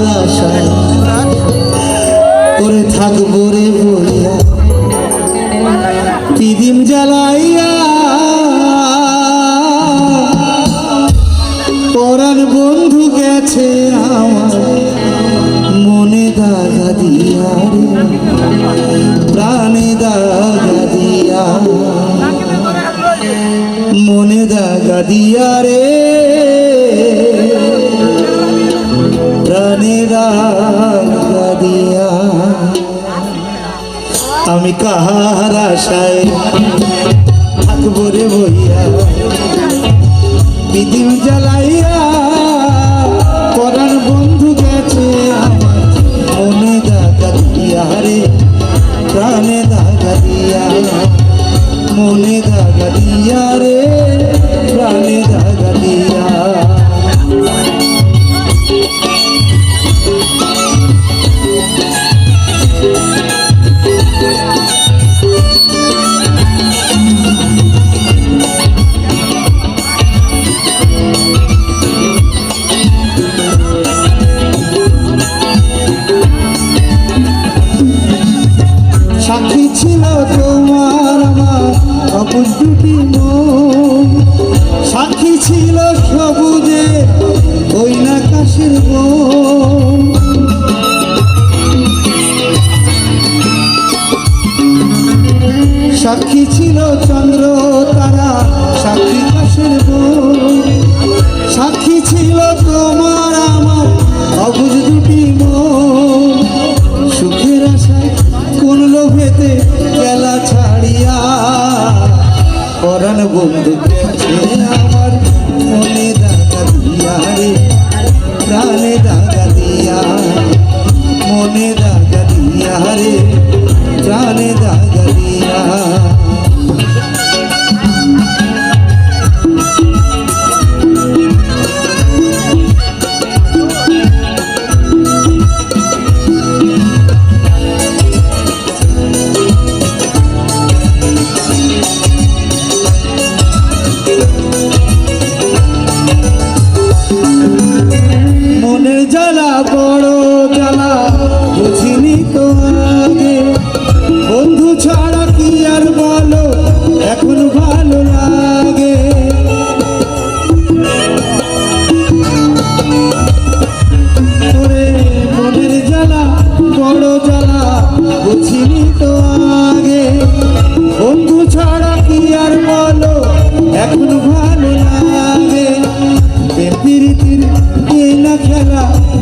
কাহার আশায় রে বলিয়া পিদিম জ্বালাইয়া পরাণ বন্ধু গেছে আমার, মনে দাগা দিয়া প্রাণে দাগা মনে দাগা দিয়া রে। আমি কাহার আশায় থাকব রে বইয়া। বিদিম জ্বালাইয়া পরার বন্ধু গেছে আমার মনে দাগা দিয়া রে, প্রাণে দাগা দিয়া। মনে দাগা দিয়া রে। ছিল তোমার আমার অপুর দুটি সাক্ষী ছিল সবুজে ওই বন সাক্ষী ছিল চন্দ্র তারা সাক্ষী কাশের সাক্ষী ছিল তোমার আমার অবুজ দুটি মন। সুখের আশায় কোন লোভেতে বন্ধু গেছে আমার মনে দাগা দিয়া রে, প্রাণে দাগা দিয়া, মনে দাগা দিয়া রে, প্রাণে দাগা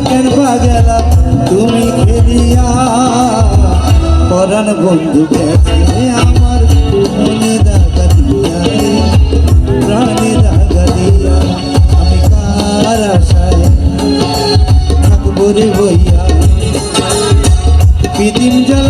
কেন গেলা তুমি খেলিয়া। পরাণ বন্ধু গেছে আমার মনে দাগা দিয়া। প্রাণে দাগা দিয়া আমি কার আশায় থাকব রে বইয়া পিদিম জ্বালাইয়া